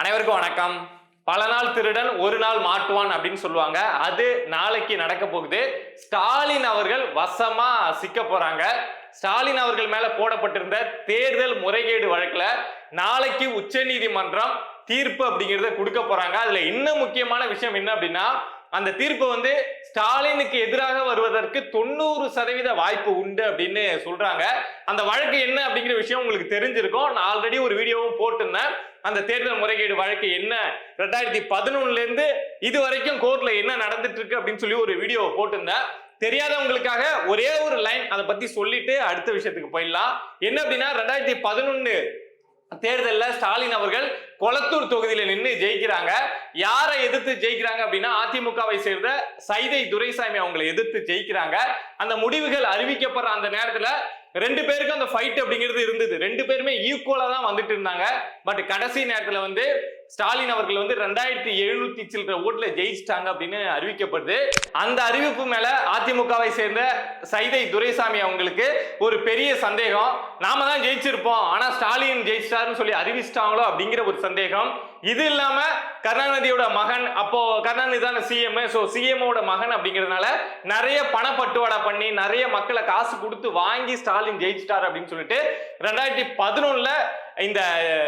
அனைவருக்கும் வணக்கம். பல நாள் திருடன் ஒரு நாள் மாட்டுவான் அப்படின்னு சொல்லுவாங்க. அது நாளைக்கு நடக்க போகுது. ஸ்டாலின் அவர்கள் வசமா சிக்க போறாங்க. ஸ்டாலின் அவர்கள் மேல போடப்பட்டிருந்த தேர்தல் முறைகேடு வழக்குல நாளைக்கு உச்சநீதிமன்றம் தீர்ப்பு அப்படிங்கிறத கொடுக்க போறாங்க. அதுல இன்னும் முக்கியமான விஷயம் என்ன அப்படின்னா அந்த தீர்ப்பு வந்து ஸ்டாலினுக்கு எதிராக வருவதற்கு தொண்ணூறு சதவீத வாய்ப்பு உண்டு அப்படின்னு சொல்றாங்க. அந்த வழக்கு என்ன அப்படிங்கிற விஷயம் உங்களுக்கு தெரிஞ்சிருக்கும். நான் ஆல்ரெடி ஒரு வீடியோவும் போட்டிருந்தேன். அந்த தேர்தல் முறைகேடு வழக்கு என்ன? ரெண்டாயிரத்தி பதினொன்னுல இருந்து இது வரைக்கும் கோர்ட்ல என்ன நடந்துட்டு இருக்கு அப்படின்னு சொல்லி ஒரு வீடியோ போட்டிருந்தேன். தெரியாதவங்களுக்காக ஒரே ஒரு லைன் அதை பத்தி சொல்லிட்டு அடுத்த விஷயத்துக்கு போயிடலாம். என்ன அப்படின்னா ரெண்டாயிரத்தி பதினொன்னு தேர்தலில் ஸ்டாலின் அவர்கள் கொளத்தூர் தொகுதியில நின்று ஜெயிக்கிறாங்க. யாரை எதிர்த்து ஜெயிக்கிறாங்க அப்படின்னா அதிமுகவை சேர்ந்த சைதை துரைசாமி அவங்களை எதிர்த்து ஜெயிக்கிறாங்க. அந்த முடிவுகள் அறிவிக்கப்படுற அந்த நேரத்துல ரெண்டு பேருக்கும் அந்த ஃபைட் அப்படிங்கிறது இருந்தது. ரெண்டு பேருமே ஈக்குவலா தான் வந்துட்டு இருந்தாங்க. பட் கடைசி நேரத்துல வந்து ஸ்டாலின் அவர்கள் வந்து ரெண்டாயிரத்தி எழுநூத்தி சில்லற ஓட்டுல ஜெயிச்சிட்டாங்க அப்படின்னு அறிவிக்கப்படுது. அந்த அறிவிப்பு மேல அதிமுகவை சேர்ந்த சைதை துரைசாமி அவங்களுக்கு ஒரு பெரிய சந்தேகம். நாம தான் ஜெயிச்சிருப்போம். ஆனா ஸ்டாலின் ஜெயிச்சிட்டாருன்னு சொல்லி அறிவிச்சிட்டாங்களோ அப்படிங்கிற ஒரு சந்தேகம். இது இல்லாம கருணாநிதியோட மகன் அப்போ கருணாநிதி தானே சிஎம் ஸோ சிஎம்மோட மகன் அப்படிங்கிறதுனால நிறைய பணப்பட்டுவாடா பண்ணி நிறைய மக்களை காசு கொடுத்து வாங்கி ஸ்டாலின் ஜெயிச்சிட்டார் அப்படின்னு சொல்லிட்டு ரெண்டாயிரத்தி பதினொன்னுல இந்த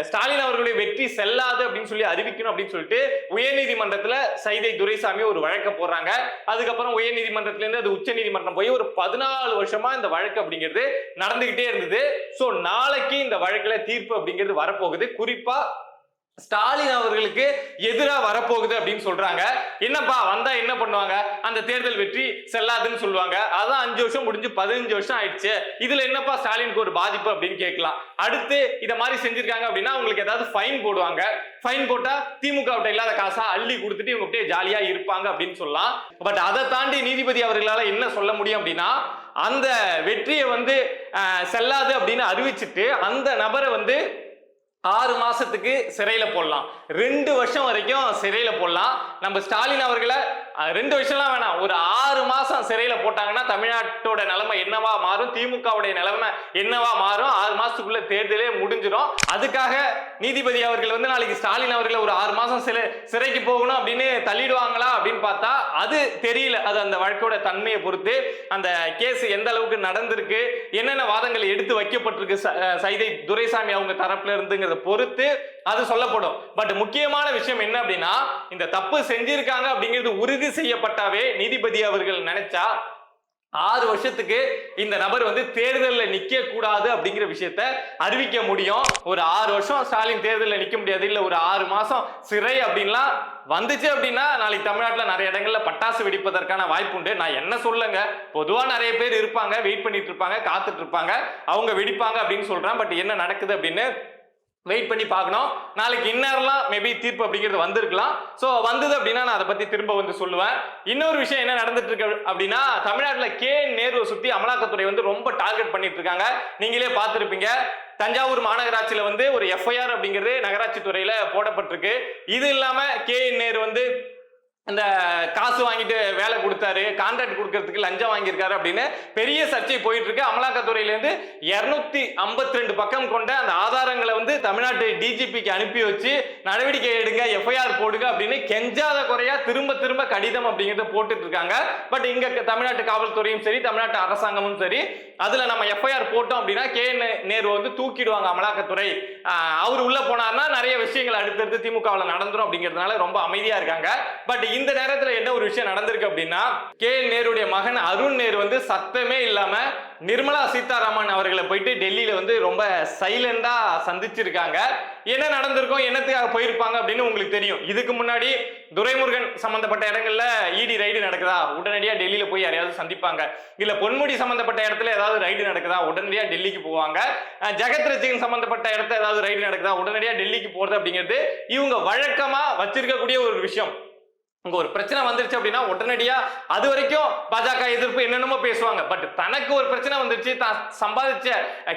ஸ்டாலின் அவர்களுடைய வெற்றி செல்லாது அப்படின்னு சொல்லி அறிவிக்கணும் அப்படின்னு சொல்லிட்டு உயர்நீதிமன்றத்துல சைதை துரைசாமி ஒரு வழக்க போடுறாங்க. அதுக்கப்புறம் உயர்நீதிமன்றத்துல இருந்து அது உச்ச நீதிமன்றம் போய் ஒரு பதினாலு வருஷமா இந்த வழக்கு அப்படிங்கிறது நடந்துகிட்டே இருந்தது. சோ நாளைக்கு இந்த வழக்குல தீர்ப்பு அப்படிங்கிறது வரப்போகுது. குறிப்பா ஸ்டாலின் அவர்களுக்கு எதிராக வரப்போகுது அப்படின்னு சொல்றாங்க. என்னப்பா வந்தா என்ன பண்ணுவாங்க? அந்த தேர்தல் வெற்றி செல்லாதுன்னு சொல்லுவாங்க. அதான் அஞ்சு வருஷம் முடிஞ்சு பதினஞ்சு வருஷம் ஆயிடுச்சு. இதுல என்னப்பா ஸ்டாலினுக்கு ஒரு பாதிப்பு அப்படின்னு கேட்கலாம். அடுத்து இதை மாதிரி செஞ்சிருக்காங்க அப்படின்னா உங்களுக்கு ஏதாவது ஃபைன் போடுவாங்க. ஃபைன் போட்டா திமுக விட்ட இல்லாத காசா அள்ளி கொடுத்துட்டு இவங்க அப்படியே ஜாலியா இருப்பாங்க அப்படின்னு சொல்லலாம். பட் அதை தாண்டி நீதிபதி அவர்களால என்ன சொல்ல முடியும் அப்படின்னா அந்த வெற்றியை வந்து செல்லாது அப்படின்னு அறிவிச்சிட்டு அந்த நபரை வந்து ஆறு மாசத்துக்கு சிறையில போடலாம். ரெண்டு வருஷம் வரைக்கும் சிறையில போடலாம். நம்ம ஸ்டாலின் அவர்களை ரெண்டு வருஷம்லாம் வேணாம். ஒரு ஆறு மாசம் சிறையில போட்டாங்கன்னா தமிழ்நாட்டோட நிலைமை என்னவா மாறும்? திமுகவுடைய நிலைமை என்னவா மாறும்? ஆறு மாசத்துக்குள்ள தேர்தலே முடிஞ்சிடும். அதுக்காக நீதிபதி அவர்கள் வந்து நாளைக்கு ஸ்டாலின் அவர்களை ஒரு ஆறு மாசம் சிறை சிறைக்கு போகணும் அப்படின்னு தள்ளிடுவாங்களா அப்படின்னு பார்த்தா அது தெரியல. அது அந்த வழக்கோட தன்மையை பொறுத்து அந்த கேஸ் எந்த அளவுக்கு நடந்திருக்கு என்னென்ன வாதங்கள் எடுத்து வைக்கப்பட்டிருக்கு ச- சைதை துரைசாமி அவங்க தரப்புல இருந்துங்கிறத பொறுத்து அது சொல்லப்படும். பட் முக்கியமான விஷயம் என்ன அப்படின்னா இந்த தப்பு செஞ்சிருக்காங்க அப்படிங்கிறது உறுதி செய்யப்பட்டாவே நீதிபதி அவர்கள் நினைச்சா ஆறு வருஷத்துக்கு இந்த நபர் வந்து தேர்தலில் நிக்க கூடாது அப்படிங்கிற விஷயத்த அறிவிக்க முடியும். ஒரு ஆறு வருஷம் ஸ்டாலின் தேர்தலில் நிக்க முடியாது. இல்ல ஒரு ஆறு மாசம் சிறை அப்படின்லாம் வந்துச்சு அப்படின்னா நாளைக்கு தமிழ்நாட்டில் நிறைய இடங்கள்ல பட்டாசு வெடிப்பதற்கான வாய்ப்பு உண்டு. நான் என்ன சொல்லுங்க? பொதுவா நிறைய பேர் இருப்பாங்க வெயிட் பண்ணிட்டு இருப்பாங்க காத்துட்டு இருப்பாங்க. அவங்க வெடிப்பாங்க அப்படின்னு சொல்றேன். பட் என்ன நடக்குது அப்படின்னு வெயிட் பண்ணி பார்க்கணும். நாளைக்கு இந்நேரம்லாம் மேபி தீர்ப்பு அப்படிங்கிறது வந்திருக்கலாம். ஸோ வந்தது அப்படின்னா நான் அதை பற்றி திரும்ப வந்து சொல்லுவேன். இன்னொரு விஷயம் என்ன நடந்துட்டு இருக்கு அப்படின்னா தமிழ்நாட்டில் கே நேருவை சுற்றி அமலாக்கத்துறை வந்து ரொம்ப டார்கெட் பண்ணிட்டு இருக்காங்க நீங்களே பார்த்துருப்பீங்க. தஞ்சாவூர் மாநகராட்சியில் வந்து ஒரு எஃப்ஐஆர் அப்படிங்கிறது நகராட்சி துறையில் போடப்பட்டிருக்கு. இது இல்லாமல் கே நேரு வந்து இந்த காசு வாங்கிட்டு வேலை கொடுத்தாரு கான்ட்ராக்ட் கொடுக்கறதுக்கு லஞ்சம் வாங்கியிருக்காரு அப்படின்னு பெரிய சர்ச்சை போயிட்டு இருக்கு அமலாக்கத்துறையிலேருந்து இருநூத்தி ஐம்பத்தி ரெண்டு பக்கம் கொண்ட அந்த ஆதாரங்களை வந்து தமிழ்நாட்டு டிஜிபிக்கு அனுப்பி வச்சு நடவடிக்கை எடுங்க எஃப்ஐஆர் போடுங்க அப்படின்னு கெஞ்சாத குறையா திரும்ப திரும்ப கடிதம் அப்படிங்கிறத போட்டுட்டு இருக்காங்க பட் இங்க தமிழ்நாட்டு காவல்துறையும் சரி தமிழ்நாட்டு அரசாங்கமும் சரி அதுல நம்ம எஃப்ஐஆர் போட்டோம் அப்படின்னா கே நேரு வந்து தூக்கிடுவாங்க அமலாக்கத்துறை. அவர் உள்ள போனார்னா நிறைய விஷயங்கள் அடுத்தடுத்து திமுகவில் நடந்துரும் அப்படிங்கிறதுனால ரொம்ப அமைதியா இருக்காங்க. பட் இந்த நேரத்துல என்ன ஒரு விஷயம் நடந்திருக்கு அப்படின்னா கே. நேருடைய மகன் அருண் நேரு வந்து சத்தமே இல்லாம நிர்மலா சீதாராமன் அவர்களை போயிட்டு டெல்லியில வந்து ரொம்ப சைலண்டா சந்திச்சிருக்காங்க. என்ன நடந்திருக்கும் என்னத்துக்காக போயிருப்பாங்க அப்படின்னு உங்களுக்கு தெரியும். இதுக்கு முன்னாடி துரைமுருகன் சம்பந்தப்பட்ட இடங்கள்ல இடி ரைடு நடக்குதா? உடனடியா டெல்லியில போய் யாரையாவது சந்திப்பாங்க. இல்ல பொன்முடி சம்பந்தப்பட்ட இடத்துல ஏதாவது ரைடு நடக்குதா? உடனடியா டெல்லிக்கு போவாங்க. ஜெகத் ரசிகன் சம்பந்தப்பட்ட இடத்துல ஏதாவது ரைடு நடக்குதா? உடனடியா டெல்லிக்கு போறது அப்படிங்கிறது இவங்க வழக்கமா வச்சிருக்கக்கூடிய ஒரு விஷயம். இங்க ஒரு பிரச்சனை வந்துருச்சு அப்படின்னா உடனடியா அது வரைக்கும் பாஜக எதிர்ப்பு என்னென்னமோ பேசுவாங்க. பட் தனக்கு ஒரு பிரச்சனை வந்துருச்சு தான் சம்பாதிச்ச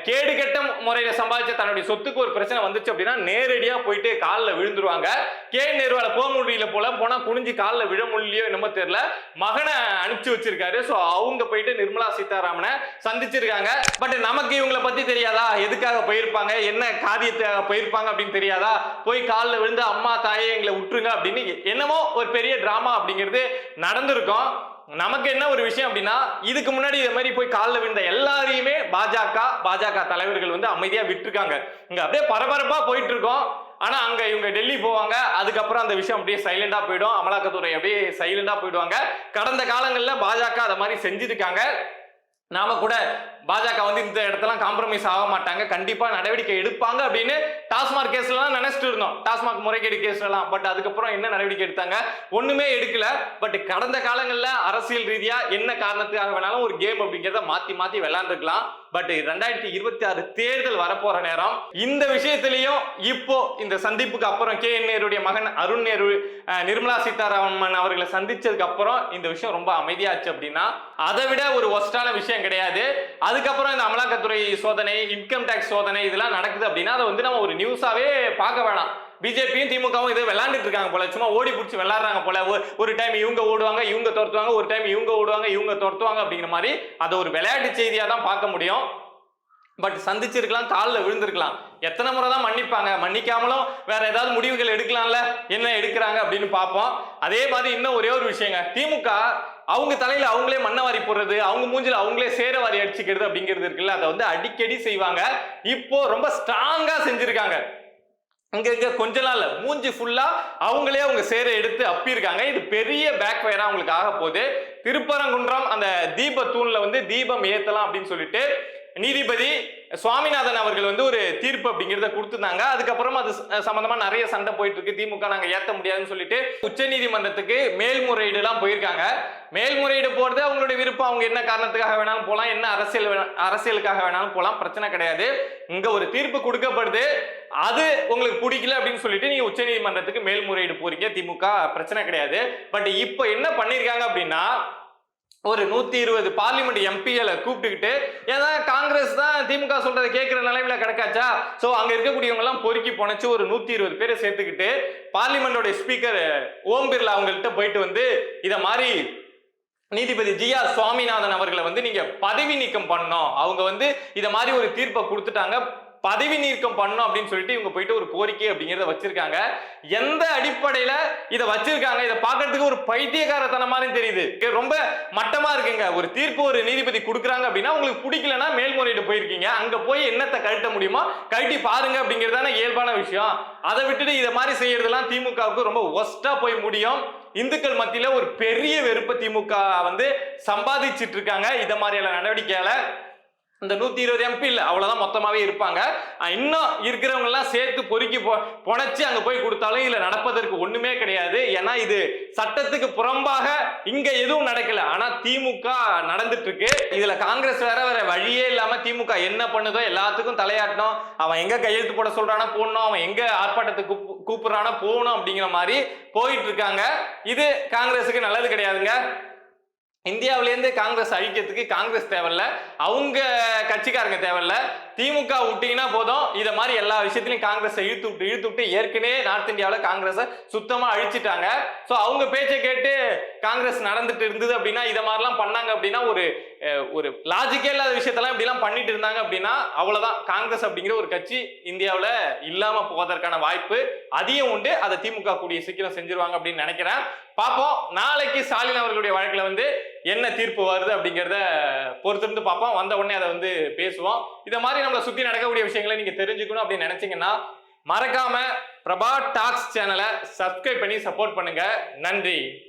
கேடு கெட்ட முறையில சம்பாதிச்ச தன்னுடைய சொத்துக்கு ஒரு பிரச்சனை வந்துச்சு அப்படின்னா நேரடியா போயிட்டு காலில் விழுந்துருவாங்க. கே நேருவால போக முடியல போல போனா குனிஞ்சு காலில் விழ முடியலையோ என்னமோ தெரியல. மகனை அனுப்பிச்சு வச்சிருக்காரு. ஸோ அவங்க போயிட்டு நிர்மலா சீதாராமனை சந்திச்சிருக்காங்க. பட் நமக்கு இவங்கள பத்தி தெரியாதா? எதுக்காக போயிருப்பாங்க? என்ன காரியத்தை போயிருப்பாங்க அப்படின்னு தெரியாதா? போய் காலில் விழுந்து அம்மா தாயே எங்களை விட்டுருங்க அப்படின்னு என்னமோ ஒரு பெரிய டிராமா அப்படிங்கிறது நடந்திருக்கும். நமக்கு என்ன ஒரு விஷயம் அப்படின்னா இதுக்கு முன்னாடி இது மாதிரி போய் காலில் விழுந்த எல்லாரையுமே பாஜக பாஜக தலைவர்கள் வந்து அமைதியா விட்டுருக்காங்க. இங்க அப்படியே பரபரப்பா போயிட்டு இருக்கோம் ஆனா அங்க இவங்க டெல்லி போவாங்க. அதுக்கப்புறம் அந்த விஷயம் அப்படியே சைலண்டா போயிடும். அமலாக்கத்துறை அப்படியே சைலண்டா போயிடுவாங்க. கடந்த காலங்கள்ல பாஜக அதை மாதிரி செஞ்சிருக்காங்க. நாம கூட பாஜக வந்து இந்த இடத்தெல்லாம் காம்ப்ரமைஸ் ஆக மாட்டாங்க. கண்டிப்பா நடவடிக்கை எடுப்பாங்க அப்படின்னு டாஸ்மாக் கேஸ்லாம் நினைச்சிட்டு இருந்தோம். டாஸ்மாக் முறைகேடு கேஸ்லாம் பட் அதுக்கப்புறம் என்ன நடவடிக்கை எடுத்தாங்க? ஒண்ணுமே எடுக்கல. பட் கடந்த காலங்களில் அரசியல் ரீதியா என்ன காரணத்துக்காக வேணாலும் ஒரு கேம் அப்படிங்கிறத மாத்தி மாத்தி விளையாண்டுருக்கலாம். பட் ரெண்டாயிரத்தி இருபத்தி ஆறு தேர்தல் வரப்போற நேரம். இந்த விஷயத்திலையும் இப்போ இந்த சந்திப்புக்கு அப்புறம் கே. என். நேருடைய மகன் அருண் நேரு நிர்மலா சீதாராமன் அவர்களை சந்திச்சதுக்கு அப்புறம் இந்த விஷயம் ரொம்ப அமைதியாச்சு அப்படின்னா அதை விட ஒரு ஒஸ்டான விஷயம் கிடையாது. அது அதுக்கப்புறம் இந்த அமலாக்கத்துறை சோதனை இன்கம் டேக்ஸ் சோதனை இதெல்லாம் நடக்குது அப்படின்னா அதை வந்து நம்ம ஒரு நியூஸாவே பார்க்க வேணாம். பிஜேபியும் திமுகவும் இதை விளாண்டுட்டு இருக்காங்க போல. சும்மா ஓடி பிடிச்சி விளாட்றாங்க போல. ஒரு- ஒரு டைம் இவங்க ஓடுவாங்க இவங்க துரத்துவாங்க ஒரு டைம் இவங்க ஓடுவாங்க இவங்க துரத்துவாங்க அப்படிங்கிற மாதிரி அதை ஒரு விளையாட்டு செய்தியாக தான் பார்க்க முடியும். பட் சந்திச்சிருக்கலாம் காலில் விழுந்திருக்கலாம். எத்தனை முறை தான் மன்னிப்பாங்க? மன்னிக்காமலும் வேற ஏதாவது முடிவுகள் எடுக்கலாம்ல? என்ன எடுக்கிறாங்க அப்படின்னு பார்ப்போம். அதே மாதிரி இன்னும் ஒரே ஒரு விஷயங்க. திமுக அவங்க தலையில அவங்களே மண்ணை வாரி போடுறது அவங்க மூஞ்சில அவங்களே சேர வாரி அடிச்சுக்கிறது அப்படிங்கிறது இருக்குல்ல அதை வந்து அடிக்கடி செய்வாங்க. இப்போ ரொம்ப ஸ்ட்ராங்கா செஞ்சிருக்காங்க. இங்க இங்க கொஞ்ச நாள் மூஞ்சி ஃபுல்லா அவங்களே அவங்க சேர எடுத்து அப்பியிருக்காங்க. இது பெரிய பேக் ஃபயரா அவங்களுக்கு ஆக போகுது. திருப்பரங்குன்றம் அந்த தீப தூண்ல வந்து தீபம் ஏத்தலாம் அப்படின்னு சொல்லிட்டு நீதிபதி சுவாமிநாதன் அவர்கள் வந்து ஒரு தீர்ப்பு அப்படிங்கிறத கொடுத்துருந்தாங்க. அதுக்கப்புறம் அது ச- சம்பந்தமா நிறைய சண்டை போயிட்டு இருக்கு திமுக நாங்க ஏத்த முடியாதுன்னு சொல்லிட்டு உச்ச நீதிமன்றத்துக்கு மேல்முறையீடு எல்லாம் போயிருக்காங்க. மேல்முறையீடு போறது அவங்களுடைய விருப்பம். அவங்க என்ன காரணத்துக்காக வேணாலும் போகலாம் என்ன அரசியல் அரசியலுக்காக வேணாலும் போகலாம் பிரச்சனை கிடையாது. இங்க ஒரு தீர்ப்பு கொடுக்கப்படுது. அது உங்களுக்கு பிடிக்கல அப்படின்னு சொல்லிட்டு நீங்க உச்ச நீதிமன்றத்துக்கு மேல்முறையீடு போறீங்க. திமுக பிரச்சனை கிடையாது. பட் இப்போ என்ன பண்ணிருக்காங்க அப்படின்னா ஒரு நூத்தி இருபது பார்லிமெண்ட் எம்பிகளை கூப்பிட்டுக்கிட்டு ஏன்னா காங்கிரஸ் தான் திமுக சொல்றதை கேட்கிற நிலைமையில கிடக்காச்சா? சோ அங்க இருக்கக்கூடியவங்க எல்லாம் பொறுக்கி போனச்சு ஒரு நூத்தி இருபது பேரை சேர்த்துக்கிட்டு பார்லிமெண்டோட ஸ்பீக்கர் ஓம் பிர்லா அவங்கள்ட்ட போயிட்டு வந்து இத மாதிரி நீதிபதி ஜி ஆர் சுவாமிநாதன் அவர்களை வந்து நீங்க பதவி நீக்கம் பண்ணணும். அவங்க வந்து இத மாதிரி ஒரு தீர்ப்பை கொடுத்துட்டாங்க. பதவி நீக்கம் பண்ணணும் அப்படின்னு சொல்லிட்டு இவங்க போயிட்டு ஒரு கோரிக்கை அப்படிங்கிறத வச்சிருக்காங்க. எந்த அடிப்படையில இதை வச்சிருக்காங்க? இதை பாக்குறதுக்கு ஒரு பைத்தியக்காரத்தனம் மாதிரி தெரியுது. ரொம்ப மட்டமா இருக்குங்க. ஒரு தீர்ப்பு ஒரு நீதிபதி கொடுக்குறாங்க அப்படின்னா உங்களுக்கு பிடிக்கலன்னா மேல்முறையீடு போயிருக்கீங்க. அங்க போய் என்னத்தை கழட்ட முடியுமோ கழட்டி பாருங்க அப்படிங்கிறது தானே இயல்பான விஷயம். அதை விட்டுட்டு இதை மாதிரி செய்யறதெல்லாம் திமுகவுக்கு ரொம்ப ஒஸ்டா போய் முடியும். இந்துக்கள் மத்தியில ஒரு பெரிய வெறுப்பை திமுக வந்து சம்பாதிச்சிட்டு இருக்காங்க. இதை மாதிரியான நடவடிக்கையால இந்த நூத்தி இருபது எம்பி இல்லை அவ்வளவுதான் மொத்தமாவே இருப்பாங்க. இன்னும் இருக்கிறவங்க எல்லாம் சேர்த்து பொறுக்கி பொ- பொணைச்சு அங்க போய் கொடுத்தாலும் இதுல நடப்பதற்கு ஒண்ணுமே கிடையாது. ஏன்னா இது சட்டத்துக்கு புறம்பாக இங்க எதுவும் நடக்கல. ஆனா திமுக நடந்துட்டு இருக்கு இதுல காங்கிரஸ் வேற வேற வழியே இல்லாம திமுக என்ன பண்ணுதோ எல்லாத்துக்கும் தலையாட்டணும். அவன் எங்க கையெழுத்து போட சொல்றானா போடணும். அவன் எங்க ஆர்ப்பாட்டத்துக்கு கூப்பிடுறானா போகணும் அப்படிங்கிற மாதிரி போயிட்டு இருக்காங்க. இது காங்கிரஸுக்கு நல்லது கிடையாதுங்க. இந்தியாவிலேருந்து காங்கிரஸ் அழிக்கிறதுக்கு காங்கிரஸ் தேவையில்ல. அவங்க கட்சிக்காரங்க தேவையில்ல. திமுக விட்டீங்கன்னா போதும். இதை மாதிரி எல்லா விஷயத்திலையும் காங்கிரஸை இழுத்து விட்டு இழுத்து விட்டு ஏற்கனவே நார்த் இந்தியாவில் காங்கிரஸை சுத்தமாக அழிச்சிட்டாங்க. ஸோ அவங்க பேச்சை கேட்டு காங்கிரஸ் நடந்துட்டு இருந்தது அப்படின்னா இதை மாதிரிலாம் பண்ணாங்க அப்படின்னா ஒரு ஒரு லாஜிக்கே இல்லாத விஷயத்தெல்லாம் இப்படிலாம் பண்ணிட்டு இருந்தாங்க அப்படின்னா அவ்வளோதான் காங்கிரஸ் அப்படிங்கிற ஒரு கட்சி இந்தியாவில் இல்லாமல் போவதற்கான வாய்ப்பு அதிகம் உண்டு. அதை திமுக கூடிய சீக்கிரம் செஞ்சிருவாங்க அப்படின்னு நினைக்கிறேன். பார்ப்போம். நாளைக்கு ஸ்டாலின் அவர்களுடைய வழக்கில் வந்து என்ன தீர்ப்பு வருது அப்படிங்கிறத பொறுத்திருந்து பார்ப்போம். வந்த உடனே அதை வந்து பேசுவோம். இதை மாதிரி நம்மளை சுற்றி நடக்கக்கூடிய விஷயங்களை நீங்கள் தெரிஞ்சுக்கணும் அப்படின்னு நினச்சிங்கன்னா மறக்காம பிரபா டாக்ஸ் சேனலை சப்ஸ்கிரைப் பண்ணி சப்போர்ட் பண்ணுங்க. நன்றி.